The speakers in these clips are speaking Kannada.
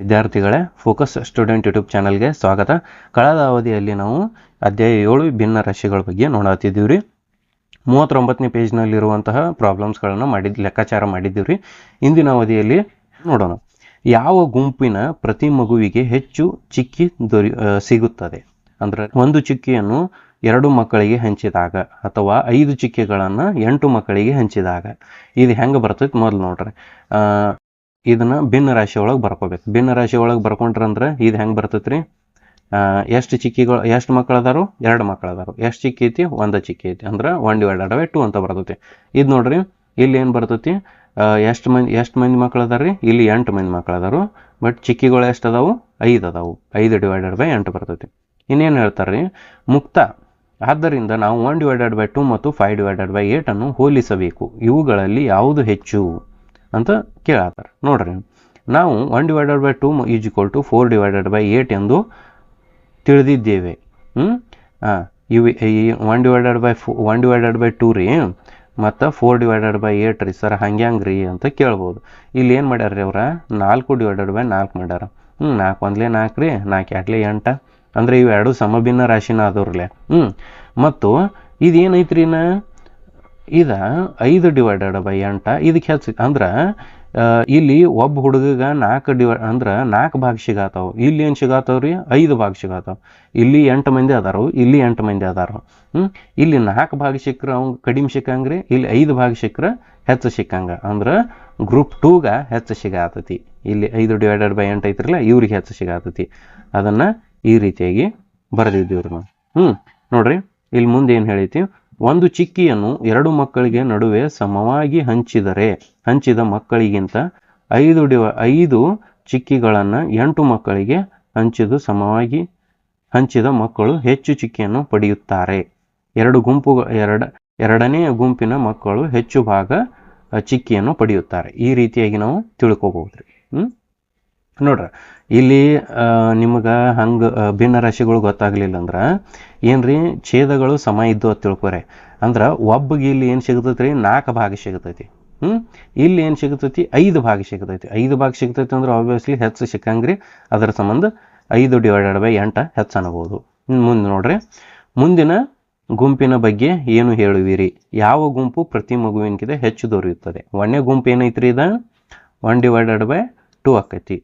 ವಿದ್ಯಾರ್ಥಿಗಳೇ ಫೋಕಸ್ ಸ್ಟೂಡೆಂಟ್ ಯೂಟ್ಯೂಬ್ ಚಾನಲ್ಗೆ ಸ್ವಾಗತ. ಕಳೆದ ಅವಧಿಯಲ್ಲಿ ನಾವು ಅಧ್ಯಾಯ ಏಳು ಭಿನ್ನ ರಾಶಿಗಳ ಬಗ್ಗೆ ನೋಡತ್ತಿದ್ದೀವಿ ರೀ ಮೂವತ್ತೊಂಬತ್ತನೇ ಪೇಜ್ನಲ್ಲಿರುವಂತಹ ಪ್ರಾಬ್ಲಮ್ಸ್ಗಳನ್ನು ಮಾಡಿದ್, ಲೆಕ್ಕಾಚಾರ ಮಾಡಿದ್ದೀವಿ ರೀ ಇಂದಿನ ಅವಧಿಯಲ್ಲಿ ನೋಡೋಣ. ಯಾವ ಗುಂಪಿನ ಪ್ರತಿ ಮಗುವಿಗೆ ಹೆಚ್ಚು ಚಿಕ್ಕಿ ದೊರಿ ಸಿಗುತ್ತದೆ? ಅಂದರೆ ಒಂದು ಚಿಕ್ಕಿಯನ್ನು ಎರಡು ಮಕ್ಕಳಿಗೆ ಹಂಚಿದಾಗ ಅಥವಾ ಐದು ಚಿಕ್ಕಿಗಳನ್ನು ಎಂಟು ಮಕ್ಕಳಿಗೆ ಹಂಚಿದಾಗ. ಇದು ಹೆಂಗೆ ಬರ್ತೈತೆ ಮೊದಲು ನೋಡ್ರಿ. ಇದನ್ನ ಭಿನ್ನ ರಾಶಿ ಒಳಗೆ ಬರ್ಕೋಬೇಕು. ಭಿನ್ನ ರಾಶಿ ಒಳಗೆ ಬರ್ಕೊಂಡ್ರಂದ್ರೆ ಇದು ಹೆಂಗೆ ಬರ್ತೈತ್ರಿ? ಎಷ್ಟು ಚಿಕ್ಕಿಗಳು, ಎಷ್ಟು ಮಕ್ಕಳು ಅದಾರು ಎರಡು ಮಕ್ಕಳು ಅದಾರು ಎಷ್ಟು ಚಿಕ್ಕಿ ಐತಿ ಒಂದು ಚಿಕ್ಕಿ ಐತಿ ಅಂದ್ರೆ ಒನ್ ಡಿವೈಡೆಡ್ ಬೈ ಟು ಅಂತ ಬರ್ತೈತಿ. ಇದು ನೋಡ್ರಿ, ಇಲ್ಲಿ ಏನು ಬರ್ತೈತಿ? ಎಷ್ಟು ಮಂದಿ ಎಷ್ಟು ಮಂದಿ ಮಕ್ಕಳು ಅದಾರ ಇಲ್ಲಿ ಎಂಟು ಮಂದಿ ಮಕ್ಕಳು ಅದಾರು ಬಟ್ ಚಿಕ್ಕಿಗಳು ಎಷ್ಟು ಅದಾವು? ಐದು ಅದಾವು. ಐದು ಡಿವೈಡೆಡ್ ಬೈ ಎಂಟು ಬರ್ತೈತಿ. ಇನ್ನೇನು ಹೇಳ್ತಾರೆ ರೀ ಮುಕ್ತ. ಆದ್ದರಿಂದ ನಾವು ಒನ್ ಡಿವೈಡೆಡ್ ಬೈ ಟು ಮತ್ತು ಫೈವ್ ಡಿವೈಡೆಡ್ ಬೈ ಏಟನ್ನು ಹೋಲಿಸಬೇಕು. ಇವುಗಳಲ್ಲಿ ಯಾವುದು ಹೆಚ್ಚು? ಅಂತ ಕೇಳತ್ತಾರೆ ನೋಡ್ರಿ, ನಾವು one divided by two is equal to four divided by eight ಎಂದು ತಿಳಿದಿದ್ದೇವೆ. ಹ್ಞೂ ಹಾಂ ಇವು one divided by four one divided by two ರೀ, ಮತ್ತು ಫೋರ್ ಡಿವೈಡೆಡ್ ಬೈ ಏಟ್ ರೀ, ಸರ್ ಹಂಗೆ ರೀ ಅಂತ ಕೇಳ್ಬೋದು. ಇಲ್ಲಿ ಏನು ಮಾಡ್ಯಾರ ರೀ ಅವ್ರ? ನಾಲ್ಕು ಡಿವೈಡೆಡ್ ಬೈ ನಾಲ್ಕು ಮಾಡ್ಯಾರ. ಹ್ಞೂ ನಾಲ್ಕು ಒಂದ್ಲೇ ನಾಲ್ಕು ರೀ, ನಾಲ್ಕು ಎರಡ್ಲೇ ಎಂಟ? ಅಂದರೆ ಇವು ಎರಡು ಸಮಭಿನ್ನ ರಾಶಿನ ಆದವ್ರಲ್ಲೇ. ಹ್ಞೂ ಮತ್ತು ಇದೇನೈತ್ರಿ ನಾ ಇದ ಐದು ಡಿವೈಡೆಡ್ ಬೈ ಎಂಟ ಇದಕ್ಕೆ ಹೆಚ್ಚು ಅಂದ್ರೆ ಇಲ್ಲಿ ಒಬ್ಬ ಹುಡುಗಗ ನಾಲ್ಕು ಡಿವೈ ಅಂದ್ರೆ ನಾಲ್ಕು ಭಾಗ ಸಿಗಾತಾವ. ಇಲ್ಲಿ ಏನು ಸಿಗಾತಾವ ರೀ? ಐದು ಭಾಗ ಸಿಗಾತಾವ. ಇಲ್ಲಿ ಎಂಟು ಮಂದಿ ಅದಾರು, ಇಲ್ಲಿ ಎಂಟು ಮಂದಿ ಅದಾರು. ಇಲ್ಲಿ ನಾಲ್ಕು ಭಾಗ ಸಿಕ್ಕರೆ ಅವ್ನು ಕಡಿಮೆ ಸಿಕ್ಕಂಗ್ರಿ ಇಲ್ಲಿ ಐದು ಭಾಗ ಸಿಕ್ಕರೆ ಹೆಚ್ಚು ಸಿಕ್ಕಂಗ. ಅಂದ್ರೆ ಗ್ರೂಪ್ ಟೂಗ ಹೆಚ್ಚು ಸಿಗಾತತಿ. ಇಲ್ಲಿ ಐದು ಡಿವೈಡೆಡ್ ಬೈ ಎಂಟು ಐತ್ರಲ್ಲ, ಇವ್ರಿಗೆ ಹೆಚ್ಚು ಸಿಗಾತತಿ. ಅದನ್ನು ಈ ರೀತಿಯಾಗಿ ಬರೆದಿದ್ದೀವ್ರಿ ನಾವು. ಹ್ಞೂ ನೋಡ್ರಿ, ಇಲ್ಲಿ ಮುಂದೆ ಏನು ಹೇಳೈತಿ ಒಂದು ಚಿಕ್ಕಿಯನ್ನು ಎರಡು ಮಕ್ಕಳಿಗೆ ನಡುವೆ ಸಮವಾಗಿ ಹಂಚಿದರೆ, ಹಂಚಿದ ಮಕ್ಕಳಿಗಿಂತ ಐದು ಡಿವ ಐದು ಚಿಕ್ಕಿಗಳನ್ನು ಎಂಟು ಮಕ್ಕಳಿಗೆ ಹಂಚಿದು ಸಮವಾಗಿ, ಹಂಚಿದ ಮಕ್ಕಳು ಹೆಚ್ಚು ಚಿಕ್ಕಿಯನ್ನು ಪಡೆಯುತ್ತಾರೆ. ಎರಡು ಗುಂಪು, ಎರಡ, ಎರಡನೇ ಗುಂಪಿನ ಮಕ್ಕಳು ಹೆಚ್ಚು ಭಾಗ ಚಿಕ್ಕಿಯನ್ನು ಪಡೆಯುತ್ತಾರೆ. ಈ ರೀತಿಯಾಗಿ ನಾವು ತಿಳ್ಕೊಬಹುದ್ರಿ ಹ್ಮ್? ನೋಡ್ರಿ, ಇಲ್ಲಿ ನಿಮಗೆ ಹಂಗೆ ಭಿನ್ನ ರಾಶಿಗಳು ಗೊತ್ತಾಗ್ಲಿಲ್ಲ ಅಂದ್ರೆ, ಏನ್ರಿ, ಛೇದಗಳು ಸಮ ಇದ್ದು ಅಂತ ತಿಳ್ಕೊರೆ. ಅಂದ್ರೆ, ಒಬ್ಬಗೆ ಇಲ್ಲಿ ಏನು ಸಿಗ್ತೈತಿ ರೀ ನಾಲ್ಕು ಭಾಗ ಸಿಗ್ತೈತಿ. ಹ್ಞೂ ಇಲ್ಲಿ ಏನು ಸಿಗ್ತೈತಿ, ಐದು ಭಾಗ ಸಿಗ್ತೈತಿ. ಐದು ಭಾಗ ಸಿಗ್ತೈತಿ ಅಂದ್ರೆ ಆಬ್ವಿಯಸ್ಲಿ ಹೆಚ್ಚು ಸಿಕ್ಕಂಗ್ರಿ, ಅದರ ಸಂಬಂಧ ಐದು ಡಿವೈಡೆಡ್ ಬೈ ಎಂಟ ಹೆಚ್ಚು ಅನ್ಬೋದು. ಮುಂದೆ ನೋಡ್ರಿ, ಮುಂದಿನ ಗುಂಪಿನ ಬಗ್ಗೆ ಏನು ಹೇಳುವಿರಿ? ಯಾವ ಗುಂಪು ಪ್ರತಿ ಮಗುವಿನಕಿಂತ ಹೆಚ್ಚು ದೊರೆಯುತ್ತದೆ? ಒಂದನೇ ಗುಂಪು ಏನೈತ್ರಿ ಇದು? ಒನ್ ಡಿವೈಡೆಡ್ ಬೈ ಟೂ ಆಕೈತಿ.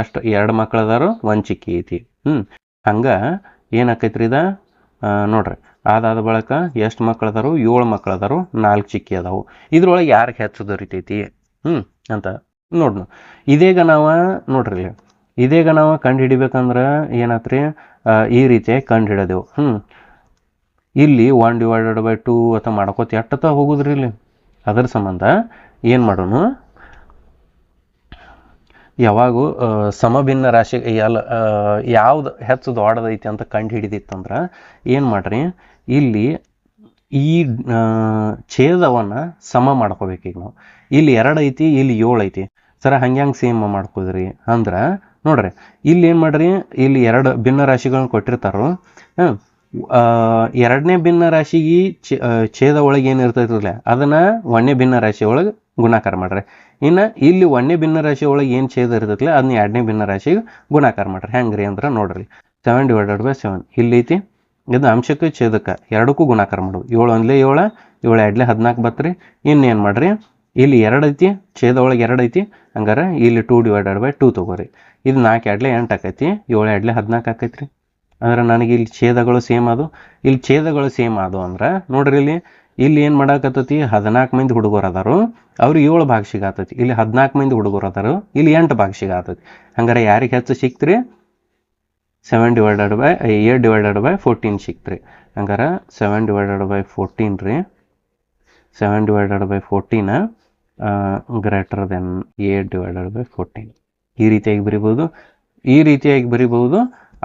ಎಷ್ಟು ಎರಡು ಮಕ್ಳು ಅದಾರು ಒಂದು ಚಿಕ್ಕಿ ಐತಿ. ಹ್ಞೂ ಹಂಗೆ ಏನಾಕೈತ್ರಿ ಇದ? ನೋಡ್ರಿ. ಅದಾದ ಬಳಿಕ ಎಷ್ಟು ಮಕ್ಳು ಅದಾರು ಏಳು ಮಕ್ಳು ಅದಾರು ನಾಲ್ಕು ಚಿಕ್ಕಿ ಅದಾವು. ಇದ್ರೊಳಗೆ ಯಾರಿಗೆ ಹೆಚ್ಚು ದೊರಿತೈತಿ? ಹ್ಞೂ ಅಂತ ನೋಡ್ನು. ಇದೀಗ ನಾವು ನೋಡ್ರಿ ಇಲ್ಲಿ. ಇದೀಗ ನಾವು ಕಂಡು ಹಿಡಿಬೇಕಂದ್ರೆ ಏನಾತ್ರಿ ಈ ರೀತಿಯಾಗಿ ಕಂಡು ಹಿಡಿದೆವು. ಹ್ಞೂ ಇಲ್ಲಿ ಒನ್ ಡಿವೈಡೆಡ್ ಬೈ ಟೂ ಅಥವಾ ಮಾಡ್ಕೋತ ಎಟ್ಟತ್ತ ಹೋಗುದ್ರಿ ಇಲ್ಲಿ? ಅದರ ಸಂಬಂಧ ಏನು ಮಾಡೋಣ ಯಾವಾಗೂ ಸಮಭಿನ್ನ ರಾಶಿ ಎಲ್ಲ ಯಾವ್ದು ಹೆಚ್ಚು ದೊಡ್ಡದೈತಿ ಅಂತ ಕಂಡು ಹಿಡಿದಿತ್ತಂದ್ರೆ ಏನು ಮಾಡ್ರಿ, ಇಲ್ಲಿ ಈ ಛೇದವನ್ನ ಸಮ ಮಾಡ್ಕೋಬೇಕು ಈಗ ನಾವು. ಇಲ್ಲಿ ಎರಡು ಐತಿ, ಇಲ್ಲಿ ಏಳು ಐತಿ. ಸರ, ಹಂಗೆ ಹಂಗೆ ಸೇಮ್ ಮಾಡ್ಕೋದ್ರಿ? ಅಂದ್ರೆ, ನೋಡ್ರಿ, ಇಲ್ಲಿ ಏನು ಮಾಡ್ರಿ, ಇಲ್ಲಿ ಎರಡು ಭಿನ್ನ ರಾಶಿಗಳನ್ನ ಕೊಟ್ಟಿರ್ತಾರೋ, ಹಾಂ ಎರಡನೇ ಭಿನ್ನ ರಾಶಿಗೆ ಛೇದ ಒಳಗೆ ಏನು ಇರ್ತೈತಿಲ್ಲ ಅದನ್ನ ಒಂದನೇ ಭಿನ್ನ ರಾಶಿ ಒಳಗೆ ಗುಣಾಕಾರ ಮಾಡ್ರಿ. ಇನ್ನು ಇಲ್ಲಿ ಒಂದನೇ ಭಿನ್ನ ರಾಶಿ ಒಳಗೆ ಏನು ಛೇದ ಇರ್ತೈತಿಲ್ಲ ಅದನ್ನ ಎರಡನೇ ಭಿನ್ನ ರಾಶಿಗೆ ಗುಣಾಕಾರ ಮಾಡ್ರಿ. ಹೆಂಗ್ರಿ ಅಂದ್ರೆ ನೋಡ್ರಿ. ಸೆವೆನ್ ಡಿವೈಡೆಡ್ ಬೈ ಸೆವೆನ್ ಇಲ್ಲಿ ಐತಿ ಇದು ಅಂಶಕ್ಕೆ ಛೇದಕ್ಕೆ ಎರಡಕ್ಕೂ ಗುಣಾಕಾರ ಮಾಡೋದು ಏಳು ಒಂದ್ಲೇ ಏಳು ಏಳು ಎರಡ್ಲೆ ಹದಿನಾಲ್ಕು ಬತ್ರಿ. ಇನ್ನೇನು ಮಾಡ್ರಿ? ಇಲ್ಲಿ ಎರಡು ಐತಿ, ಛೇದ ಒಳಗೆ ಎರಡು ಐತಿ. ಹಂಗಾರೆ ಇಲ್ಲಿ ಟೂ ಡಿವೈಡೆಡ್ ಬೈ ಟೂ ತೊಗೋರಿ. ಇದು ನಾಲ್ಕು ಎರಡ್ಲೆ ಎಂಟು ಆಕೈತಿ, ಏಳು ಎರಡ್ಲೆ ಹದಿನಾಲ್ಕು ಆಕೈತ್ರಿ. ಅಂದ್ರೆ ನನಗೆ ಇಲ್ಲಿ ಛೇದಗಳು ಸೇಮ್ ಅದು ಇಲ್ಲಿ ಛೇದಗಳು ಸೇಮ್ ಅದು ಅಂದ್ರೆ ನೋಡ್ರಿ ಇಲ್ಲಿ ಇಲ್ಲಿ ಏನು ಮಾಡಾಕತ್ತೈತಿ? ಹದಿನಾಲ್ಕು ಮಂದಿ ಹುಡುಗರು ಅದಾರು. ಅವ್ರು ಏಳು ಭಾಗ ಸಿಗಾತೈತಿ. ಇಲ್ಲಿ ಹದಿನಾಲ್ಕು ಮಂದಿ ಹುಡುಗರು ಅದಾರು. ಇಲ್ಲಿ ಎಂಟು ಭಾಗ ಸಿಗಾತೈತಿ. ಹಂಗಾರೆ ಯಾರಿಗೆ ಹೆಚ್ಚು ಸಿಕ್ತ್ರಿ? Seven divided by eight divided by fourteen ಸಿಕ್ತ್ರಿ. ಹಂಗಾರೆ ಸೆವೆನ್ ಡಿವೈಡೆಡ್ ಬೈ ಫೋರ್ಟೀನ್ ರೀ. Seven divided by fourteen greater than eight divided by fourteen ಈ ರೀತಿಯಾಗಿ ಬರಿಬೋದು ಈ ರೀತಿಯಾಗಿ ಬರಿಬೋದು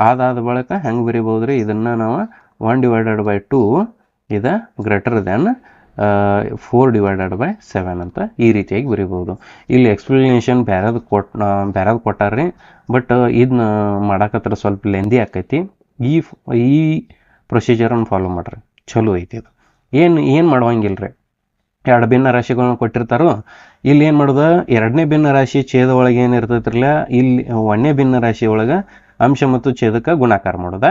ಅದಾದ ಬಳಿಕ ಹೆಂಗೆ ಬರಿಬೋದು ರೀ? ಇದನ್ನು ನಾವು ಒನ್ ಡಿವೈಡೆಡ್ ಬೈ ಟೂ ಇದು greater than four divided by seven ಅಂತ ಈ ರೀತಿಯಾಗಿ ಬರಿಬೋದು ಇಲ್ಲಿ ಎಕ್ಸ್ಪ್ಲನೇಷನ್ ಬೇರೆದು ಕೊಟ್ ಬೇರೆದು ಕೊಟ್ಟಾರ್ರಿ ಬಟ್ ಇದನ್ನ ಮಾಡಾಕತ್ರ ಸ್ವಲ್ಪ ಲೆಂದಿ ಆಕೈತಿ. ಈ ಈ ಪ್ರೊಸೀಜರನ್ನು ಫಾಲೋ ಮಾಡ್ರಿ. ಚಲೋ ಐತಿ ಇದು. ಏನು ಏನು ಮಾಡುವಂಗಿಲ್ಲ ರೀ. ಎರಡು ಭಿನ್ನ ರಾಶಿಗಳನ್ನು ಕೊಟ್ಟಿರ್ತಾರೋ, ಇಲ್ಲಿ ಏನು ಮಾಡೋದು? ಎರಡನೇ ಭಿನ್ನ ರಾಶಿ ಛೇದ ಒಳಗೆ ಏನಿರ್ತೈತ್ರಲ್ಲ ಇಲ್ಲಿ ಒಂದನೇ ಭಿನ್ನ ರಾಶಿ ಒಳಗೆ ಅಂಶ ಮತ್ತು ಛೇದಕ್ಕೆ ಗುಣಾಕಾರ ಮಾಡೋದ.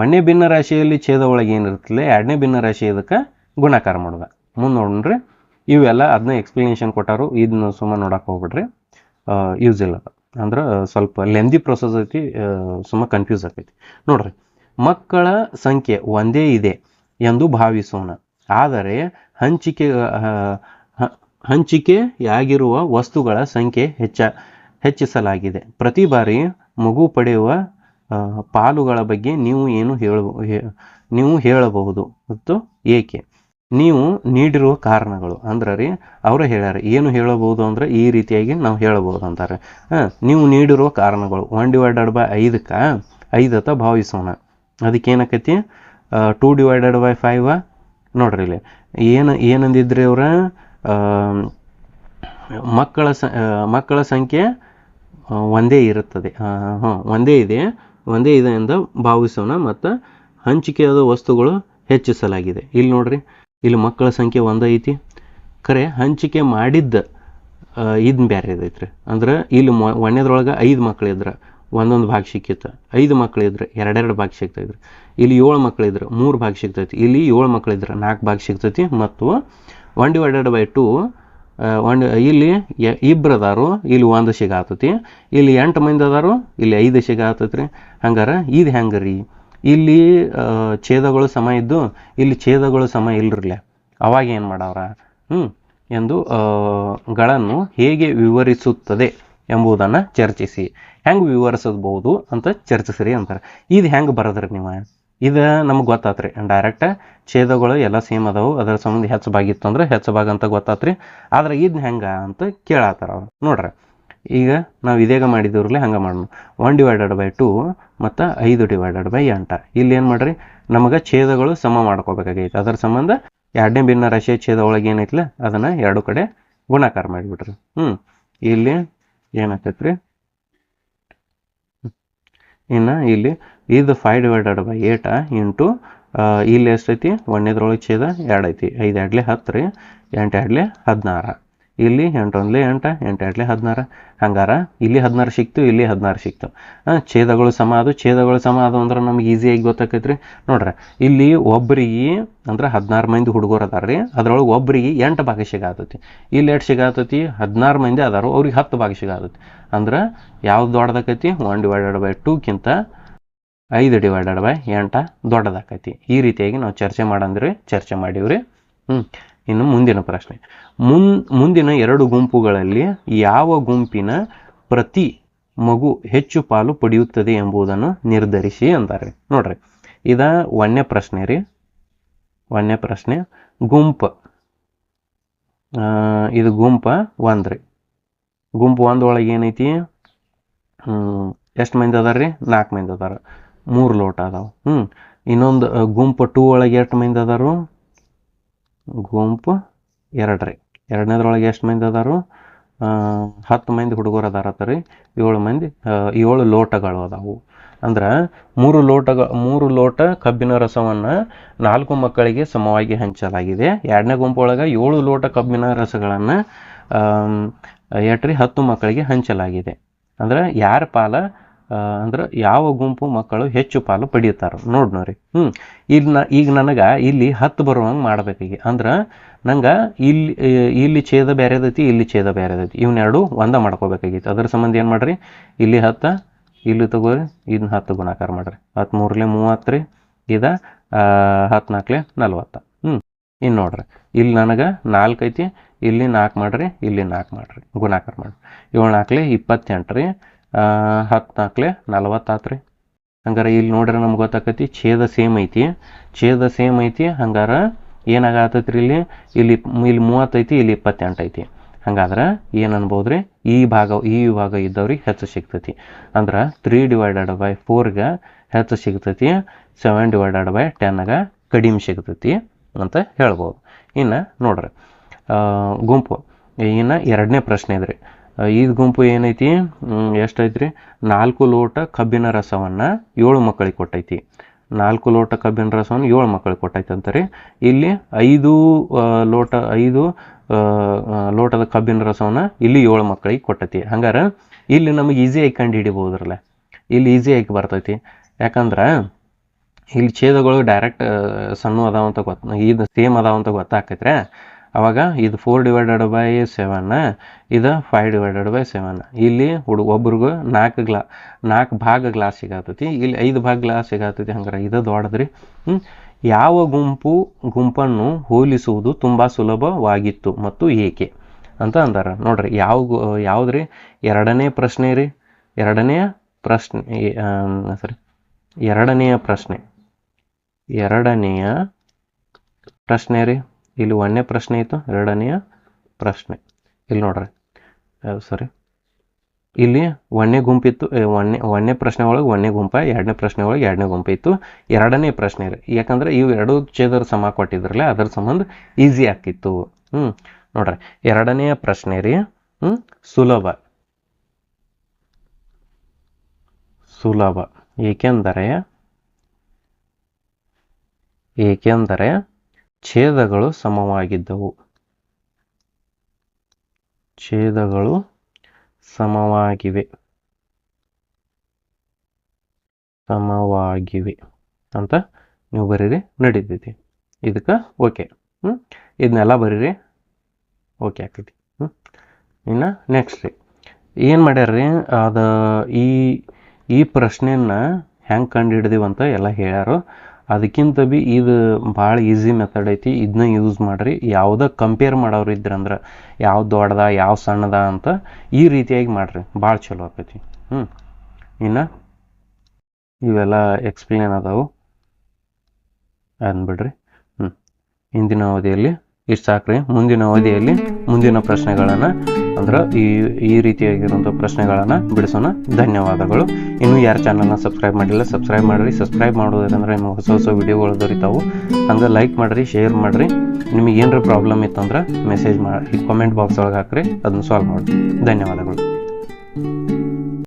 ಒಂದನೇ ಭಿನ್ನ ರಾಶಿಯಲ್ಲಿ ಛೇದ ಒಳಗೆ ಏನಿರ್ತಲ್ಲ ಎರಡನೇ ಭಿನ್ನ ರಾಶಿ ಇದಕ್ಕೆ ಗುಣಾಕಾರ ಮಾಡೋದ. ಮುಂದೆ ನೋಡ್ರಿ, ಇವೆಲ್ಲ ಅದನ್ನ ಎಕ್ಸ್ಪ್ಲನೇಷನ್ ಕೊಟ್ಟಾರು. ಇದನ್ನ ಸುಮ್ಮನೆ ನೋಡಕ್ಕೆ ಹೋಗ್ಬಿಡ್ರಿ. ಯೂಸ್ ಇಲ್ಲ ಅಂದ್ರೆ ಸ್ವಲ್ಪ ಲೆಂದಿ ಪ್ರೊಸೆಸ್ ಐತಿ ಸುಮ್ಮ ಕನ್ಫ್ಯೂಸ್ ಆಕೈತಿ. ನೋಡ್ರಿ, ಮಕ್ಕಳ ಸಂಖ್ಯೆ ಒಂದೇ ಇದೆ ಎಂದು ಭಾವಿಸೋಣ. ಆದರೆ ಹಂಚಿಕೆ ಹಂಚಿಕೆಯಾಗಿರುವ ವಸ್ತುಗಳ ಸಂಖ್ಯೆ ಹೆಚ್ಚ, ಹೆಚ್ಚಿಸಲಾಗಿದೆ. ಪ್ರತಿ ಬಾರಿ ಮಗು ಪಡೆಯುವ ಪಾಲುಗಳ ಬಗ್ಗೆ ನೀವು ಏನು ಹೇಳ ನೀವು ಹೇಳಬಹುದು ಮತ್ತು ಏಕೆ? ನೀವು ನೀಡಿರುವ ಕಾರಣಗಳು ಅಂದ್ರೆ ರೀ, ಅವರು ಹೇಳ್ಯಾರ, ಏನು ಹೇಳಬಹುದು ಅಂದ್ರೆ ಈ ರೀತಿಯಾಗಿ ನಾವು ಹೇಳಬಹುದು ಅಂತಾರೆ. ನೀವು ನೀಡಿರುವ ಕಾರಣಗಳು ಒನ್ ಡಿವೈಡೆಡ್ ಬೈ ಐದಕ್ಕೆ, ಐದತ್ತ ಭಾವಿಸೋಣ. ಅದಕ್ಕೆ ಏನಾಕೈತಿ ಟೂ ಡಿವೈಡೆಡ್ ಬೈ ಫೈವ ನೋಡ್ರಿ ಇಲ್ಲಿ. ಏನು, ಏನಂದಿದ್ರಿ ಅವ್ರ? ಮಕ್ಕಳ ಸ ಮಕ್ಕಳ ಸಂಖ್ಯೆ ಒಂದೇ ಇರುತ್ತದೆ. ಹಾಂ, ಒಂದೇ ಇದೆ. ಒಂದೇ ಇದೆ ಎಂದು ಭಾವಿಸೋಣ ಮತ್ತು ಹಂಚಿಕೆಯಾದ ವಸ್ತುಗಳು ಹೆಚ್ಚಿಸಲಾಗಿದೆ. ಇಲ್ಲಿ ನೋಡ್ರಿ, ಇಲ್ಲಿ ಮಕ್ಕಳ ಸಂಖ್ಯೆ ಒಂದೇ ಐತಿ. ಖರೆ, ಹಂಚಿಕೆ ಮಾಡಿದ್ದ ಇದನ್ನ ಬೇರೆ ಇದೈತ್ರಿ. ಅಂದ್ರೆ ಇಲ್ಲಿ ಮೊ ಒಂದೇದ್ರೊಳಗೆ ಐದು ಮಕ್ಳಿದ್ರೆ ಒಂದೊಂದು ಭಾಗ ಸಿಕ್ಕಿತ್ತು. ಐದು ಮಕ್ಳಿದ್ರೆ ಎರಡೆರಡು ಭಾಗ ಸಿಗ್ತಾಯಿದ್ರು ಇಲ್ಲಿ ಏಳು ಮಕ್ಳಿದ್ರೆ ಮೂರು ಭಾಗ ಸಿಗ್ತೈತಿ. ಇಲ್ಲಿ ಏಳು ಮಕ್ಳಿದ್ರೆ ನಾಲ್ಕು ಭಾಗ ಸಿಗ್ತೈತಿ ಮತ್ತು one divided by two one ಇಲ್ಲಿ ಇಬ್ರು ಅದಾರು ಇಲ್ಲಿ ಒಂದು ಸಿಗಾತತಿ ಇಲ್ಲಿ ಎಂಟು ಮಂದಿ ಅದಾರು, ಇಲ್ಲಿ ಐದು ಸಿಗಾತತ್ರಿ ಹಂಗಾರ ಇದು ಹೆಂಗೆ ರೀ ಇಲ್ಲಿ ಛೇದಗಳು ಸಮ ಇದ್ದು, ಇಲ್ಲಿ ಛೇದಗಳು ಸಮ ಇಲ್ರಲ್ಲ. ಅವಾಗ ಏನು ಮಾಡವ್ರ? ಹ್ಞೂ ಎಂದು ಗಳನ್ನು ಹೇಗೆ ವಿವರಿಸುತ್ತದೆ ಎಂಬುದನ್ನು ಚರ್ಚಿಸಿ. ಹೆಂಗೆ ವಿವರಿಸಬಹುದು ಅಂತ ಚರ್ಚಿಸ್ರಿ ಅಂತಾರೆ. ಇದು ಹೆಂಗೆ ಬರೋದ್ರಿ ನೀವು? ಇದು ನಮ್ಗೆ ಗೊತ್ತಾತ್ರಿ. ಡೈರೆಕ್ಟ್ ಛೇದಗಳು ಎಲ್ಲ ಸೇಮ್ ಅದಾವು. ಅದರ ಸಂಬಂಧ ಹೆಚ್ಚು ಭಾಗ ಇತ್ತು ಅಂದ್ರೆ ಹೆಚ್ಚು ಭಾಗ ಅಂತ ಗೊತ್ತಾತ್ರಿ. ಆದ್ರೆ ಇದನ್ನ ಹೆಂಗೆ ಅಂತ ಕೇಳತ್ತಾರ ಅವ್ರು. ನೋಡ್ರಿ. ಈಗ ನಾವು ಇದೇಗ ಮಾಡಿದವ್ರಲ್ಲೇ ಹಂಗೆ ಮಾಡೋಣ. ಒನ್ ಡಿವೈಡೆಡ್ ಬೈ ಟು ಮತ್ತು ಐದು ಡಿವೈಡೆಡ್ ಬೈ ಎಂಟ. ಇಲ್ಲಿ ಏನು ಮಾಡ್ರಿ? ನಮಗೆ ಛೇದಗಳು ಸಮ ಮಾಡ್ಕೋಬೇಕಾಗೈತೆ. ಅದರ ಸಂಬಂಧ ಎರಡನೇ ಭಿನ್ನ ರಾಶಿಯ ಛೇದ ಒಳಗೆ ಏನೈತಿಲ್ಲ ಅದನ್ನು ಎರಡು ಕಡೆ ಗುಣಾಕಾರ ಮಾಡಿಬಿಟ್ರಿ. ಹ್ಞೂ ಇಲ್ಲಿ ಏನಾಗ್ತೈತ್ರಿ ಇನ್ನು ಇಲ್ಲಿ ಇದು five divided by eight into ಇಲ್ಲಿ ಎಷ್ಟೈತಿ? ಒಂದೇದ್ರೊಳಗೆ ಛೇದ ಎರಡು ಐತಿ ಐದು ಎರಡ್ಲೆ ಹತ್ತು ರೀ, ಎಂಟು ಎರಡ್ಲೆ ಹದಿನಾರು. ಇಲ್ಲಿ ಎಂಟು ಒಂದ್ಲೆ ಎಂಟು ಎಂಟು ಎರಡ್ಲೆ ಹದಿನಾರು. ಹಂಗಾರ, ಇಲ್ಲಿ ಹದಿನಾರು ಸಿಕ್ತು, ಇಲ್ಲಿ ಹದಿನಾರು ಸಿಕ್ತು. ಛೇದಗಳು ಸಮ ಅದು ಛೇದಗಳು ಸಮ ಅದು ಅಂದ್ರೆ ನಮ್ಗೆ ಈಸಿಯಾಗಿ ಗೊತ್ತಾಕೈತ್ರಿ. ನೋಡ್ರಿ, ಇಲ್ಲಿ ಒಬ್ಬರಿಗೆ ಅಂದ್ರೆ ಹದಿನಾರು ಮಂದಿ ಹುಡುಗರು ಅದಾರ ರೀ. ಅದ್ರೊಳಗೆ ಒಬ್ಬರಿಗೆ ಎಂಟು ಭಾಗ ಸಿಗಾತೈತಿ. ಇಲ್ಲಿ ಎಷ್ಟು ಸಿಗಾತತಿ? ಹದಿನಾರು ಮಂದಿ ಅದಾರು. ಅವ್ರಿಗೆ ಹತ್ತು ಭಾಗ ಸಿಗಾತೈತಿ. ಅಂದ್ರೆ ಯಾವ್ದು ದೊಡ್ಡದಾಕೈತಿ? ಒನ್ ಡಿವೈಡೆಡ್ ಬೈ ಟೂಕ್ಕಿಂತ ಐದು ಡಿವೈಡೆಡ್ ಬೈ ಎಂಟ ದೊಡ್ಡದಾಕೈತಿ. ಈ ರೀತಿಯಾಗಿ ನಾವು ಚರ್ಚೆ ಮಾಡಂದ್ರಿ, ಚರ್ಚೆ ಮಾಡೀವ್ರಿ. ಹ್ಞೂ ಇನ್ನು ಮುಂದಿನ ಪ್ರಶ್ನೆ. ಮುನ್, ಮುಂದಿನ ಎರಡು ಗುಂಪುಗಳಲ್ಲಿ ಯಾವ ಗುಂಪಿನ ಪ್ರತಿ ಮಗು ಹೆಚ್ಚು ಪಾಲು ಪಡೆಯುತ್ತದೆ ಎಂಬುದನ್ನು ನಿರ್ಧರಿಸಿ ಅಂತಾರೆ ನೋಡ್ರಿ, ಇದ ವನ್ಯ ಪ್ರಶ್ನೆ ರೀ. ವನ್ಯ ಪ್ರಶ್ನೆ, ಗುಂಪ. ಇದು ಗುಂಪ ಒಂದು ರೀ ಗುಂಪು ಒಂದೊಳಗೆ ಏನೈತಿ? ಎಷ್ಟು ಮಂದಿ ಅದಾರ ರೀ ನಾಲ್ಕು ಮಂದಿ ಅದಾರ. ಮೂರು ಲೋಟ ಅದಾವ. ಹ್ಞೂ ಇನ್ನೊಂದು ಗುಂಪು ಟೂ ಒಳಗೆ ಎಷ್ಟು ಮಂದಿ ಅದಾರು? ಗುಂಪು ಎರಡು ರೀ ಎರಡನೇದ್ರೊಳಗೆ ಎಷ್ಟು ಮಂದಿ ಅದಾರು? ಹತ್ತು ಮಂದಿ ಹುಡುಗರು ಅದಾರತ್ತ ರೀ. ಏಳು ಮಂದಿ ಏಳು ಲೋಟಗಳು ಅದಾವು. ಅಂದ್ರೆ ಮೂರು ಲೋಟ ಮೂರು ಲೋಟ ಕಬ್ಬಿನ ರಸವನ್ನು ನಾಲ್ಕು ಮಕ್ಕಳಿಗೆ ಸಮವಾಗಿ ಹಂಚಲಾಗಿದೆ. ಎರಡನೇ ಗುಂಪೊಳಗೆ ಏಳು ಲೋಟ ಕಬ್ಬಿನ ರಸಗಳನ್ನು ಎಟ್ರಿ ಹತ್ತು ಮಕ್ಕಳಿಗೆ ಹಂಚಲಾಗಿದೆ. ಅಂದ್ರೆ ಯಾರ ಪಾಲ? ಅಂದ್ರೆ ಯಾವ ಗುಂಪು ಮಕ್ಕಳು ಹೆಚ್ಚು ಪಾಲು ಪಡೆಯುತ್ತಾರೆ ನೋಡ್ ನೋಡ್ರಿ. ಹ್ಞೂ ಇಲ್ಲಿ ಈಗ ನನಗೆ ಇಲ್ಲಿ ಹತ್ತು ಬರುವಂಗೆ ಮಾಡ್ಬೇಕೀಗ. ಅಂದ್ರೆ ನಂಗೆ ಇಲ್ಲಿ ಇಲ್ಲಿ ಛೇದ ಬೇರೆದೈತಿ ಇಲ್ಲಿ ಛೇದ ಬೇರೆದೈತಿ ಇವನ್ನೆರಡು ಒಂದ ಮಾಡ್ಕೋಬೇಕಾಗಿತ್ತು. ಅದ್ರ ಸಂಬಂಧ ಏನು ಮಾಡ್ರಿ? ಇಲ್ಲಿ ಹತ್ತು, ಇಲ್ಲಿ ತಗೋರಿ ಇದನ್ನ ಹತ್ತು ಗುಣಾಕಾರ ಮಾಡ್ರಿ. ಹತ್ತು ಮೂರಲೆ ಮೂವತ್ತು ರೀ, ಇದ ಹತ್ತು ನಾಲ್ಕಲೆ ನಲ್ವತ್ತು. ಹ್ಞೂ ಇನ್ನು ನೋಡ್ರಿ. ಇಲ್ಲಿ ನನಗೆ ನಾಲ್ಕು ಐತಿ, ಇಲ್ಲಿ ನಾಲ್ಕು ಮಾಡ್ರಿ, ಇಲ್ಲಿ ನಾಲ್ಕು ಮಾಡ್ರಿ. ಗುಣಾಕಾರ ಮಾಡ್ರಿ. ಏಳು ನಾಲ್ಕಲೆ ಇಪ್ಪತ್ತೆಂಟು ರೀ ಹತ್ತು ನಾಲ್ಕಲೆ ನಲ್ವತ್ತಾತು ರೀ ಹಂಗಾರೆ ಇಲ್ಲಿ ನೋಡ್ರಿ ನಮ್ಗೆ ಗೊತ್ತಾಕತಿ, ಛೇದ ಸೇಮ್ ಐತಿ. ಛೇದ ಸೇಮ್ ಐತಿ, ಹಂಗಾರೆ ಏನಾಗತ್ತೈತ್ರಿ ಇಲ್ಲಿ? ಇಲ್ಲಿ ಇಲ್ಲಿ ಮೂವತ್ತೈತಿ ಇಲ್ಲಿ ಇಪ್ಪತ್ತೆಂಟು ಐತಿ. ಹಂಗಾದ್ರೆ ಏನು ರೀ ಈ ಭಾಗ ಈ ಭಾಗ ಇದ್ದವ್ರಿಗೆ ಹೆಚ್ಚು ಸಿಗ್ತೈತಿ. ಅಂದ್ರೆ ತ್ರೀ ಡಿವೈಡೆಡ್ ಬೈ ಫೋರ್ಗೆ ಹೆಚ್ಚು ಸಿಗ್ತೈತಿ ಸೆವೆನ್ ಡಿವೈಡೆಡ್ ಬೈ ಟೆನ್ಗೆ ಕಡಿಮೆ ಸಿಗ್ತೈತಿ ಅಂತ ಹೇಳ್ಬೋದು. ಇನ್ನು ನೋಡ್ರಿ ಗುಂಪು. ಇನ್ನು ಎರಡನೇ ಪ್ರಶ್ನೆ ಇದ್ರಿ. ಈ ಗುಂಪು ಏನೈತಿ? ಎಷ್ಟೈತ್ರಿ? ನಾಲ್ಕು ಲೋಟ ಕಬ್ಬಿನ ರಸವನ್ನು ಏಳು ಮಕ್ಕಳಿಗೆ ಕೊಟ್ಟೈತಿ. ನಾಲ್ಕು ಲೋಟ ಕಬ್ಬಿನ ರಸವನ್ನು ಏಳು ಮಕ್ಕಳಿಗೆ ಕೊಟ್ಟೈತೆ ಅಂತಾರೆ. ಇಲ್ಲಿ ಐದು ಲೋಟ, ಐದು ಲೋಟದ ಕಬ್ಬಿನ ರಸವನ್ನು ಇಲ್ಲಿ ಏಳು ಮಕ್ಕಳಿಗೆ ಕೊಟ್ಟೈತಿ. ಹಂಗಾರೆ ಇಲ್ಲಿ ನಮಗೆ ಈಸಿಯಾಗಿ ಕಂಡು ಹಿಡಿಬೋದ್ರಲ್ಲ ಇಲ್ಲಿ ಈಸಿಯಾಗಿ ಬರ್ತೈತಿ. ಯಾಕಂದ್ರೆ ಇಲ್ಲಿ ಛೇದಗಳು ಡೈರೆಕ್ಟ್ ಸಣ್ಣ ಅದಾವಂತ ಗೊತ್ತ ಇದು ಸೇಮ್ ಅದಾವ ಅಂತ ಗೊತ್ತಾಕೈತ್ರೆ ಅವಾಗ ಇದು ಫೋರ್ ಡಿವೈಡೆಡ್ ಬೈ ಸೆವೆನ್ ಇದು ಫೈವ್ ಡಿವೈಡೆಡ್ ಬೈ ಸೆವೆನ್ ಇಲ್ಲಿ ಹುಡು ಒಬ್ರಿಗೂ ನಾಲ್ಕು ಗ್ಲಾ, ನಾಲ್ಕು ಭಾಗ ಗ್ಲಾಸ್ ಸಿಗತ್ತೈತಿ ಇಲ್ಲಿ ಐದು ಭಾಗ ಗ್ಲಾಸ್ ಸಿಗತ್ತೈತಿ ಹಂಗಾರೆ ಇದು ದೊಡ್ಡದ್ರಿ. ಯಾವ ಗುಂಪು, ಗುಂಪನ್ನು ಹೋಲಿಸುವುದು ತುಂಬ ಸುಲಭವಾಗಿತ್ತು ಮತ್ತು ಏಕೆ ಅಂತ ಅಂದಾರ. ನೋಡ್ರಿ, ಯಾವ ಯಾವ್ದ್ರಿ? ಎರಡನೇ ಪ್ರಶ್ನೆ ರೀ. ಎರಡನೆಯ ಪ್ರಶ್ನೆ ಸರಿ. ಎರಡನೆಯ ಪ್ರಶ್ನೆ. ಎರಡನೆಯ ಪ್ರಶ್ನೆ ರೀ. ಇಲ್ಲಿ ಒಂದನೇ ಪ್ರಶ್ನೆ ಇತ್ತು, ಎರಡನೆಯ ಪ್ರಶ್ನೆ. ಇಲ್ಲಿ ನೋಡ್ರಿ. ಸಾರಿ ಇಲ್ಲಿ ಒಂದನೇ ಗುಂಪಿತ್ತು ಒಂದನೇ ಒಂದನೇ ಪ್ರಶ್ನೆ ಒಳಗೆ ಒಂದನೇ ಗುಂಪ, ಎರಡನೇ ಪ್ರಶ್ನೆ ಒಳಗೆ ಎರಡನೇ ಗುಂಪ ಇತ್ತು. ಎರಡನೇ ಪ್ರಶ್ನೆ ರೀ ಯಾಕಂದ್ರೆ ಇವು ಎರಡು ಛೇದರ ಸಮ ಕೊಟ್ಟಿದ್ರಲ್ಲ, ಅದರ ಸಂಬಂಧ ಈಸಿ ಆಕಿತ್ತು ಹ್ಞೂ ನೋಡ್ರಿ. ಎರಡನೆಯ ಪ್ರಶ್ನೆ ರೀ ಹ್ಞೂ ಸುಲಭ. ಸುಲಭ. ಏಕೆಂದರೆ ಏಕೆಂದರೆ ಛೇದಗಳು ಸಮವಾಗಿದ್ದವು. ಛೇದಗಳು ಸಮವಾಗಿವೆ. ಸಮವಾಗಿವೆ. ಅಂತ ನೀವು ಬರೀರಿ, ನಡೀತೈತಿ. ಇದಕ್ಕೆ ಓಕೆ. ಇದನ್ನೆಲ್ಲ ಬರೀರಿ, ಓಕೆ ಆಗ್ತೈತಿ. ಹ್ಞೂ ಇನ್ನು ನೆಕ್ಸ್ಟ್ ರೀ. ಏನು ಮಾಡ್ಯಾರ್ರಿ? ಅದು ಈ ಈ ಪ್ರಶ್ನೆಯನ್ನು ಹೆಂಗೆ ಕಂಡು ಹಿಡ್ದೀವಂತ ಎಲ್ಲ ಹೇಳ್ಯಾರು. ಅದಕ್ಕಿಂತ ಬಿ ಇದು ಭಾಳ ಈಸಿ ಮೆಥಡ್ ಐತಿ. ಇದನ್ನ ಯೂಸ್ ಮಾಡಿರಿ. ಯಾವುದೇ ಕಂಪೇರ್ ಮಾಡೋರು ಇದ್ರಂದ್ರೆ ಯಾವ ದೊಡ್ಡದ, ಯಾವ ಸಣ್ಣದ ಅಂತ ಈ ರೀತಿಯಾಗಿ ಮಾಡಿರಿ. ಭಾಳ ಚಲೋ ಆಕೈತಿ. ಹ್ಞೂ ಇನ್ನು ಇವೆಲ್ಲ ಎಕ್ಸ್ಪ್ಲೇನ್ ಅದಾವು. ಅಂದ್ಬಿಡ್ರಿ ಹ್ಞೂ ಇಂದಿನ ಅವಧಿಯಲ್ಲಿ ಇಷ್ಟು ಸಾಕ್ರಿ. ಮುಂದಿನ ಅವಧಿಯಲ್ಲಿ ಮುಂದಿನ ಪ್ರಶ್ನೆಗಳನ್ನು ಅಂದ್ರೆ ಈ ಈ ರೀತಿಯಾಗಿರುವಂಥ ಪ್ರಶ್ನೆಗಳನ್ನು ಬಿಡಿಸೋಣ. ಧನ್ಯವಾದಗಳು. ಇನ್ನೂ ಯಾರು ಚಾನಲ್ನ ಸಬ್ಸ್ಕ್ರೈಬ್ ಮಾಡಿಲ್ಲ ಸಬ್ಸ್ಕ್ರೈಬ್ ಮಾಡಿರಿ. ಸಬ್ಸ್ಕ್ರೈಬ್ ಮಾಡೋದ್ರಿಂದ ನಿಮ್ಗೆ ಹೊಸ ಹೊಸ ವಿಡಿಯೋಗಳು ದೊರೀತಾವು. ಹಂಗೆ ಲೈಕ್ ಮಾಡಿರಿ ಶೇರ್ ಮಾಡಿರಿ. ನಿಮಗೆ ಏನರ ಪ್ರಾಬ್ಲಮ್ ಇತ್ತಂದ್ರೆ ಮೆಸೇಜ್ ಮಾಡಿ ಕಾಮೆಂಟ್ ಬಾಕ್ಸ್ ಒಳಗೆ ಹಾಕ್ರಿ. ಅದನ್ನ ಸಾಲ್ವ್ ಮಾಡಿ ಧನ್ಯವಾದಗಳು.